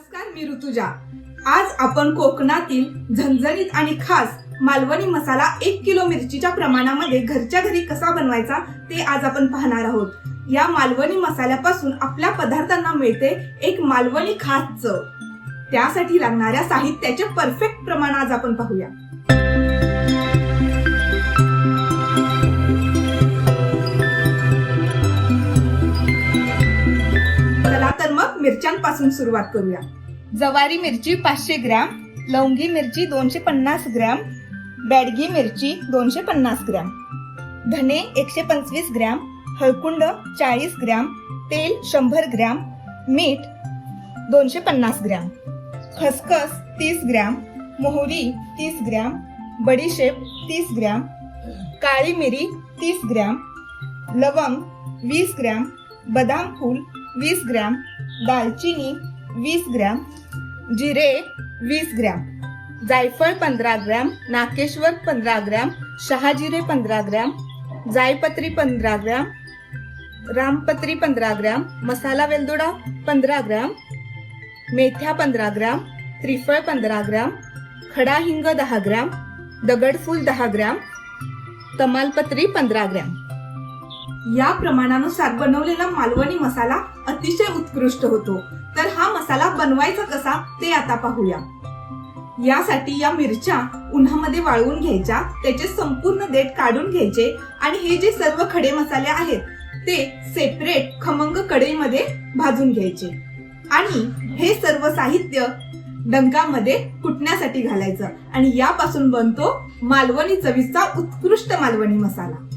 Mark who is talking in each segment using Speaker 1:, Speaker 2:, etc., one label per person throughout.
Speaker 1: नमस्कार मी ऋतुजा. आज आपण कोकणातील झणझणीत आणि खास मालवणी मसाला एक किलो मिरचीच्या प्रमाणामध्ये घरच्या घरी कसा बनवायचा ते आज आपण पाहणार आहोत. या मालवणी मसाल्यापासून आपल्या पदार्थांना मिळते एक मालवणी खास चव त्यासाठी लागणाऱ्या साहित्याचे परफेक्ट प्रमाण आज आपण पाहूया. मिरच्यांपासून सुरुवात करूया. जवारी मिरची पाचशे ग्रॅम लवंगी मिरची दोनशे पन्नास ग्रॅम बॅडगी मिरची दोनशे पन्नास ग्रॅम धने एकशे पंचवीस ग्रॅम हळकुंड चाळीस ग्रॅम तेल शंभर ग्रॅम मीठ दोनशे पन्नास ग्रॅम खसखस तीस ग्रॅम मोहरी तीस ग्रॅम बडीशेप तीस ग्रॅम काळी मिरी तीस ग्रॅम लवंग वीस ग्रॅम बदाम फूल वीस ग्रॅम दालचिनी वीस ग्रॅम जिरे वीस ग्रॅम जायफळ पंधरा ग्रॅम नाकेश्वर पंधरा ग्रॅम शहाजिरे पंधरा ग्रॅम जायपत्री पंधरा ग्रॅम रामपत्री पंधरा ग्रॅम मसाला वेलदोडा पंधरा ग्रॅम मेथ्या पंधरा ग्रॅम त्रिफळ पंधरा ग्रॅम खडा हिंग दहा ग्रॅम दगडफूल दहा ग्रॅम तमालपत्री पंधरा ग्रॅम. या प्रमाणानुसार बनवलेला मालवणी मसाला अतिशय उत्कृष्ट होतो. तर हा मसाला बनवायचा कसा ते आता पाहूया. यासाठी या मिरच्या उन्हामध्ये वाळवून घ्यायच्या त्याचे संपूर्ण देठ काढून घ्यायचे आणि हे जे सर्व खडे मसाले आहेत ते सेपरेट खमंग कढईमध्ये भाजून घ्यायचे. आणि हे सर्व साहित्य डंकामध्ये कुटण्यासाठी घालायचं. आणि यापासून बनतो मालवणी चवीचा उत्कृष्ट मालवणी मसाला.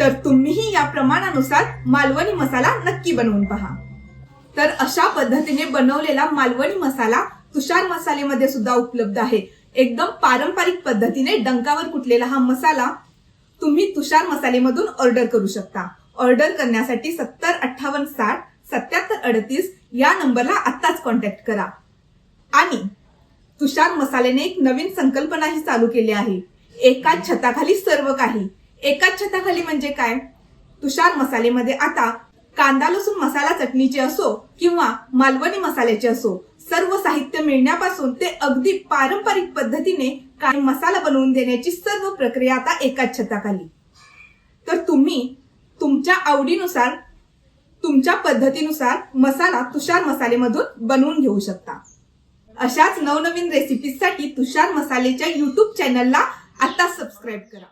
Speaker 1: तर तुम्हीही या प्रमाणानुसार मालवणी मसाला नक्की बनवून पहा. तर अशा पद्धतीने बनवलेला मालवणी मसाला तुषार मसालेमध्ये सुद्धा उपलब्ध आहे. एकदम पारंपरिक पद्धतीने डंकावर कुटलेला हा मसाला तुम्ही तुषार मसालेमधून ऑर्डर करू शकता. ऑर्डर करण्यासाठी सत्तर अठ्ठावन्न साठ सत्याहत्तर अडतीस या नंबरला आत्ताच कॉन्टॅक्ट करा. आणि तुषार मसाल्याने एक नवीन संकल्पनाही चालू केली आहे. एका छताखाली सर्व काही. एकाच छताखाली म्हणजे काय? तुषार मसालेमध्ये आता कांदा लसूण मसाला चटणीचे असो किंवा मालवणी मसाल्याचे असो सर्व साहित्य मिळण्यापासून ते अगदी पारंपरिक पद्धतीने काय मसाला बनवून देण्याची सर्व प्रक्रिया आता एकाच छताखाली. तर तुम्ही तुमच्या आवडीनुसार तुमच्या पद्धतीनुसार मसाला तुषार मसालेमधून बनवून घेऊ शकता. अशाच नवनवीन रेसिपीजसाठी तुषार मसालेच्या युट्यूब चॅनलला आता सबस्क्राईब करा.